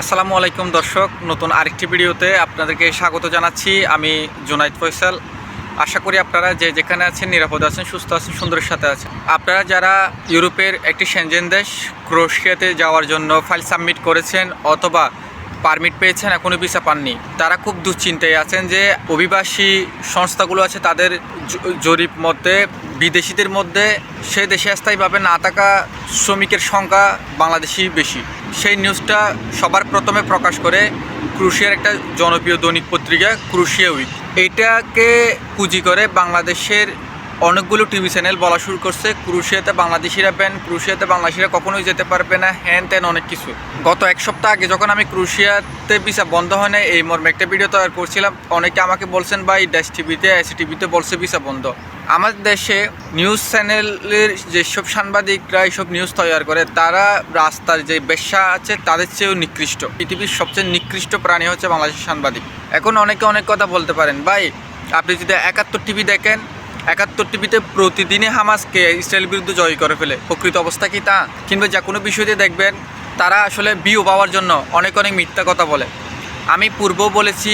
আসসালামু আলাইকুম দর্শক, নতুন আরেকটি ভিডিওতে আপনাদেরকে স্বাগত জানাচ্ছি। আমি জুনাইদ ফয়সাল। আশা করি আপনারা যে যেখানে আছেন নিরাপদ আছেন, সুস্থ আছেন, সুন্দরের সাথে আছেন। আপনারা যারা ইউরোপের একটি সেনজেন দেশ ক্রোশিয়াতে যাওয়ার জন্য ফাইল সাবমিট করেছেন অথবা পারমিট পেয়েছেন এখনও ভিসা পাননি, তারা খুব দুশ্চিন্তায় আছেন যে অভিবাসী সংস্থাগুলো আছে তাদের জরিপ মধ্যে বিদেশিদের মধ্যে সে দেশে স্থায়ীভাবে না থাকা শ্রমিকের সংখ্যা বাংলাদেশি বেশি। সেই নিউজটা সবার প্রথমে প্রকাশ করে ক্রুশিয়ার একটা জনপ্রিয় দৈনিক পত্রিকা, ক্রুশিয়া উইক। এইটাকে পুঁজি করে বাংলাদেশের অনেকগুলো টিভি চ্যানেল বলা শুরু করছে। ক্রুশিয়াতে বাংলাদেশিরা ব্যান, ক্রুশিয়াতে বাংলাদেশিরা কখনোই যেতে পারবে না, হ্যান ত্যান অনেক কিছু। গত এক সপ্তাহ আগে যখন আমি ক্রুশিয়াতে ভিসা বন্ধ হয় না এই মর্মে একটা ভিডিও তৈরি করছিলাম। অনেকে আমাকে বলছেন এই ড্যাশ টিভিতে এসি টিভিতে বলছে ভিসা বন্ধ। আমার দেশে নিউজ চ্যানেলের যেসব সাংবাদিকরা এইসব নিউজ তৈরি করে, তারা রাস্তার যে বেশ্যা আছে, তাদের চেয়েও নিকৃষ্ট। পৃথিবীর সবচেয়ে নিকৃষ্ট প্রাণী হচ্ছে বাংলাদেশের সাংবাদিক। এখন অনেকে অনেক কথা বলতে পারেন। ভাই, আপনি যদি একাত্তর টিভি দেখেন, একাত্তর টিভিতে প্রতিদিনই হামাসকে ইসরায়েলের বিরুদ্ধে জয় করে ফেলে। প্রকৃত অবস্থা কি তা? কিংবা যে কোনো বিষয়তে দেখবেন, তারা আসলে বিউ পাওয়ার জন্য অনেক অনেক মিথ্যা কথা বলে। আমি পূর্বেও বলেছি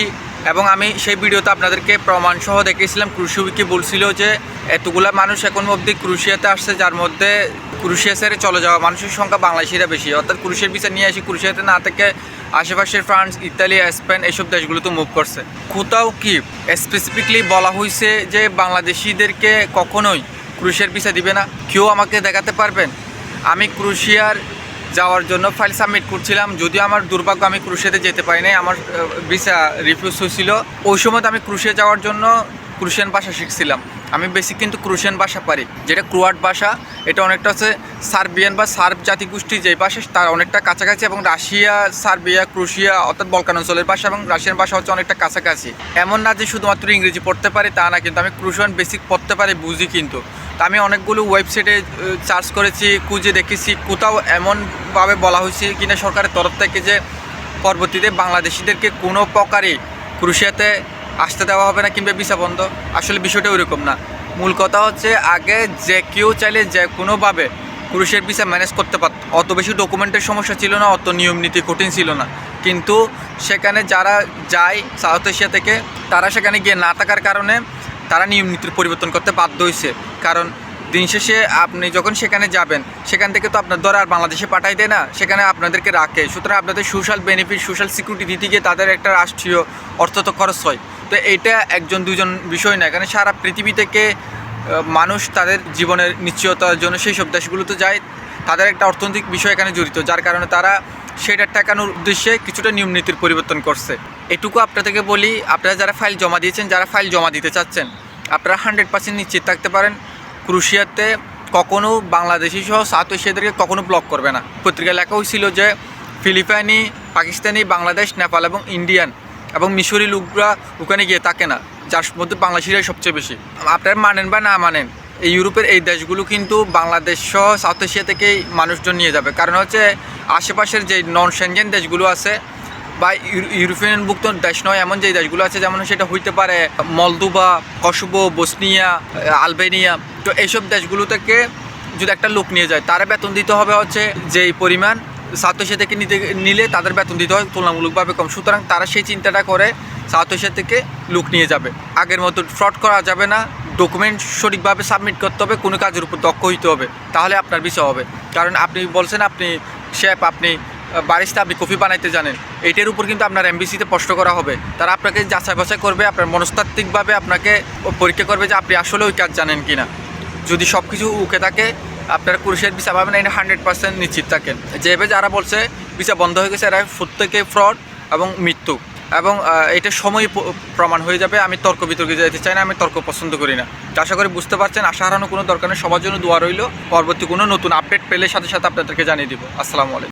এবং আমি সেই ভিডিওতে আপনাদেরকে প্রমাণ সহ দেখিয়েছিলাম ক্রুশিউইকে বলছিল যে এতগুলা মানুষ এখন অবধি ক্রুশিয়াতে আসছে, যার মধ্যে ক্রুশিয়া ছেড়ে চলে যাওয়া মানুষের সংখ্যা বাংলাদেশিরা বেশি। অর্থাৎ ক্রুশিয়ার ভিসা নিয়ে আসি ক্রুশিয়াতে না থেকে আশেপাশের ফ্রান্স, ইতালি, স্পেন এইসব দেশগুলোতে মুভ করছে। কোথাও কি স্পেসিফিকলি বলা হয়েছে যে বাংলাদেশিদেরকে কখনোই ক্রুশিয়ার ভিসা দিবে না? কেউ আমাকে দেখাতে পারবেন? আমি ক্রুশিয়ার যাওয়ার জন্য ফাইল সাবমিট করছিলাম। যদিও আমার দুর্ভাগ্য আমি ক্রুশেতে যেতে পারি নাই। আমার ভিসা রিফিউজ হয়েছিল। ওই সময় আমি ক্রুশে যাওয়ার জন্য ক্রুশিয়ান ভাষা শিখছিলাম। আমি বেসিক কিন্তু ক্রুশিয়ান ভাষা পারি। যেটা ক্রোয়াট ভাষা, এটা অনেকটা হচ্ছে সার্বিয়ান বা সার্ব জাতিগোষ্ঠী যে ভাষা, তার অনেকটা কাছাকাছি এবং রাশিয়া, সার্বিয়া, ক্রুশিয়া অর্থাৎ বলকান অঞ্চলের ভাষা এবং রাশিয়ান ভাষা হচ্ছে অনেকটা কাছাকাছি। এমন না যে শুধুমাত্র ইংরেজি পড়তে পারি তা না, কিন্তু আমি ক্রুশিয়ান বেসিক পড়তে পারি, বুঝি কিন্তু। তা আমি অনেকগুলো ওয়েবসাইটে সার্চ করেছি, খুঁজে দেখেছি, কোথাও এমনভাবে বলা হয়েছে কিনা সরকারের তরফ থেকে যে পরবর্তীতে বাংলাদেশিদেরকে কোনো প্রকারে ক্রুশিয়াতে আসতে দেওয়া হবে না কিংবা ভিসা বন্ধ। আসলে বিষয়টা ওইরকম না। মূল কথা হচ্ছে আগে যে কেউ চাইলে যে কোনোভাবে পুরুষের ভিসা ম্যানেজ করতে পারত অত বেশি ডকুমেন্টের সমস্যা ছিল না, অত নিয়ম নীতি কঠিন ছিল না। কিন্তু সেখানে যারা যায় সাউথ এশিয়া থেকে, তারা সেখানে গিয়ে না থাকার কারণে তারা নিয়ম নীতির পরিবর্তন করতে বাধ্য হয়েছে কারণ দিন শেষে আপনি যখন সেখানে যাবেন, সেখান থেকে তো আপনার ধরে আর বাংলাদেশে পাঠাই দেয় না, সেখানে আপনাদেরকে রাখে। সুতরাং আপনাদের সোশ্যাল বেনিফিট সোশ্যাল সিকিউরিটি দিতে গিয়ে তাদের একটা রাষ্ট্রীয় অর্থ তো খরচ হয়। তো এটা একজন দুজন বিষয় না এখানে সারা পৃথিবী থেকে মানুষ তাদের জীবনের নিশ্চয়তার জন্য সেই সব দেশগুলোতে যায়। তাদের একটা অর্থনৈতিক বিষয় এখানে জড়িত, যার কারণে তারা সেটা ঠেকানোর উদ্দেশ্যে কিছুটা নিয়ম নীতির পরিবর্তন করছে। এটুকু আপনাদেরকে বলি, আপনারা যারা ফাইল জমা দিয়েছেন, যারা ফাইল জমা দিতে চাচ্ছেন, আপনারা হান্ড্রেড পার্সেন্ট নিশ্চিত থাকতে পারেন, ক্রুশিয়াতে কখনো বাংলাদেশি সহ সাউথ এশিয়াদেরকে কখনো ব্লক করবে না। পত্রিকা লেখা হয়েছিল যে, ফিলিপাইনি, পাকিস্তানি, বাংলাদেশ, নেপাল এবং ইন্ডিয়ান এবং মিশরি লোকরা ওখানে গিয়ে থাকে না, যার মধ্যে বাংলাদেশিরাই সবচেয়ে বেশি। আপনারা মানেন বা না মানেন, এই ইউরোপের এই দেশগুলো কিন্তু বাংলাদেশ সহ সাউথ এশিয়া থেকেই মানুষজন নিয়ে যাবে। কারণ হচ্ছে আশেপাশের যে নন সেনজেন দেশগুলো আছে বা ইউ- ইউরোপিয়ানভুক্ত দেশ নয়, এমন যে দেশগুলো আছে যেমন সেটা হইতে পারে মলদোবা কসোভো, বসনিয়া, আলবেনিয়া। তো এইসব দেশগুলো থেকে যদি একটা লোক নিয়ে যায়, তারা বেতন দিতে হবে হচ্ছে যেই পরিমাণ এশিয়া থেকে নিতে, নিলে তাদের বেতন দিতে হয় তুলনামূলকভাবে কম। সুতরাং তারা সেই চিন্তাটা করে এশিয়া থেকে লোক নিয়ে যাবে। আগের মতো ফ্রড করা যাবে না। ডকুমেন্ট সঠিকভাবে সাবমিট করতে হবে, কোনো কাজের উপর দক্ষ হইতে হবে। তাহলে আপনার বিষয় হবে। কারণ আপনি বলছেন আপনি শেফ, আপনি বারিস্তা, আপনি কফি বানাইতে জানেন। এটার উপর কিন্তু আপনার এমবিসিতে প্রশ্ন করা হবে। তারা আপনাকে যাচাই বাছাই করবে, আপনার মনস্তাত্ত্বিকভাবে আপনাকে পরীক্ষা করবে যে আপনি আসলে ওই কাজ জানেন কি না যদি সব কিছু উকে থাকে আপনার কুরুষের ভিসা পাবেন এটা হান্ড্রেড পার্সেন্ট নিশ্চিত থাকেন। যেভাবে যারা বলছে ভিসা বন্ধ হয়ে গেছে, এরা প্রত্যেকে ফ্রড এবং মৃত্যু। এবং এটা সময় প্রমাণ হয়ে যাবে। আমি তর্ক বিতর্কে যেতে চাই না, আমি তর্ক পছন্দ করি না। আশা করি বুঝতে পারছেন, আশা হারানো কোনো দরকার নেই। সবার জন্য দোয়া রইল। পরবর্তী কোনো নতুন আপডেট পেলে সাথে সাথে আপনাদেরকে জানিয়ে দিব। আসসালামু আলাইকুম।